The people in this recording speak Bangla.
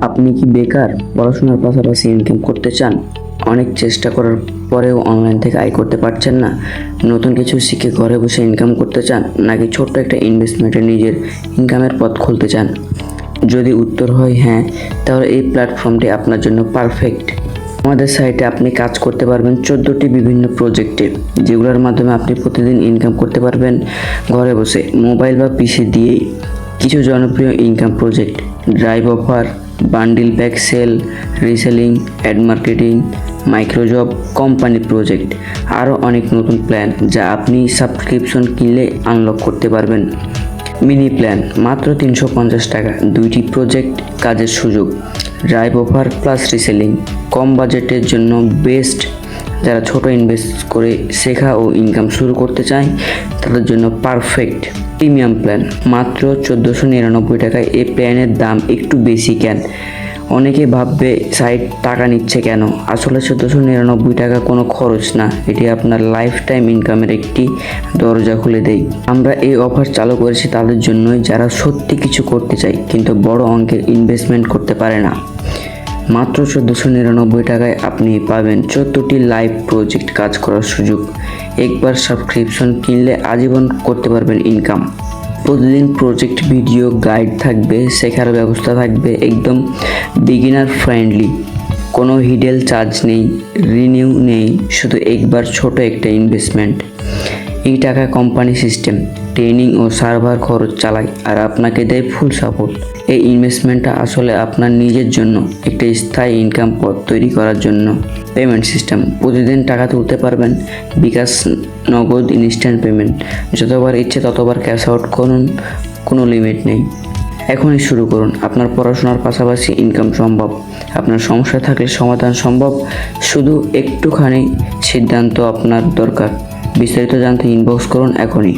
আপনি কি বেকার? পড়াশোনার পাশাপাশি ইনকাম করতে চান? অনেক চেষ্টা করার পরেও অনলাইন থেকে আয় করতে পারছেন না। নতুন কিছু শিখে ঘরে বসে ইনকাম করতে চান নাকি ছোট্ট একটা ইনভেস্টমেন্টে নিজের ইনকামের পথ খুলতে চান? যদি উত্তর হয় হ্যাঁ তাহলে এই প্ল্যাটফর্মটি আপনার জন্য পারফেক্ট আমাদের সাইটে আপনি কাজ করতে পারবেন চোদ্দোটি বিভিন্ন প্রজেক্টে যেগুলোর মাধ্যমে আপনি প্রতিদিন ইনকাম করতে পারবেন ঘরে বসে। মোবাইল বা পিসি দিয়েই কিছু জনপ্রিয় income project drive offer bundle back sell reselling ad marketing microjob company project আরও অনেক নতুন প্ল্যান যা আপনি সাবস্ক্রিপশন কিনলে আনলক করতে পারবেন। মিনি প্ল্যান মাত্র তিনশো পঞ্চাশ টাকা, দুইটি প্রজেক্ট কাজের সুযোগ। ড্রাইভ অফার প্লাস রিসেলিং কম বাজেটের জন্য বেস্ট যারা ছোট ইনভেস্ট করে শেখা ও ইনকাম শুরু করতে চায়, তাদের জন্য পারফেক্ট প্রিমিয়াম প্ল্যান মাত্র চোদ্দোশো নিরানব্বই টাকায় এই প্ল্যানের দাম একটু বেশি কেন? অনেকে ভাববে, সাইট টাকা নিচ্ছে কেন? আসলে চোদ্দোশো নিরানব্বই টাকা কোনো খরচ না। এটি আপনার লাইফ টাইম ইনকামের একটি দরজা খুলে দেয়। আমরা এই অফার চালু করেছি তাদের জন্যই যারা সত্যি কিছু করতে চায়, কিন্তু বড় অঙ্কের ইনভেস্টমেন্ট করতে পারে না। মাত্র চোদ্দোশো নিরানব্বই টাকায় আপনি পাবেন চোদ্দোটি লাইভ প্রজেক্ট কাজ করার সুযোগ। একবার সাবস্ক্রিপশন কিনলে আজীবন করতে পারবেন ইনকাম প্রতিদিন প্রজেক্ট, ভিডিও গাইড থাকবে, শেখার ব্যবস্থা থাকবে, একদম বিগিনার ফ্রেন্ডলি কোনো হিডেল চার্জ নেই রিনিউ নেই, শুধু একবার ছোট একটা ইনভেস্টমেন্ট এই টাকা কোম্পানি সিস্টেম ট্রেনিং ও সার্ভার খরচ চালায় আর আপনাকে দেয় ফুল সাপোর্ট এই ইনভেস্টমেন্টটা আসলে আপনার নিজের জন্য একটা স্থায়ী ইনকাম পথ তৈরি করার জন্য। পেমেন্ট সিস্টেম প্রতিদিন টাকা তুলতে পারবেন, বিকাশ নগদ ইনস্ট্যান্ট পেমেন্ট যতবার ইচ্ছে ততবার ক্যাশ আউট করুন, কোনো লিমিট নেই। এখনই শুরু করুন, আপনার পড়াশোনার পাশাপাশি ইনকাম সম্ভব। আপনার সমস্যা থাকলে সমাধান সম্ভব, শুধু একটুখানি সিদ্ধান্ত আপনার দরকার। বিস্তারিত জানতে ইনবক্স করুন এখনই।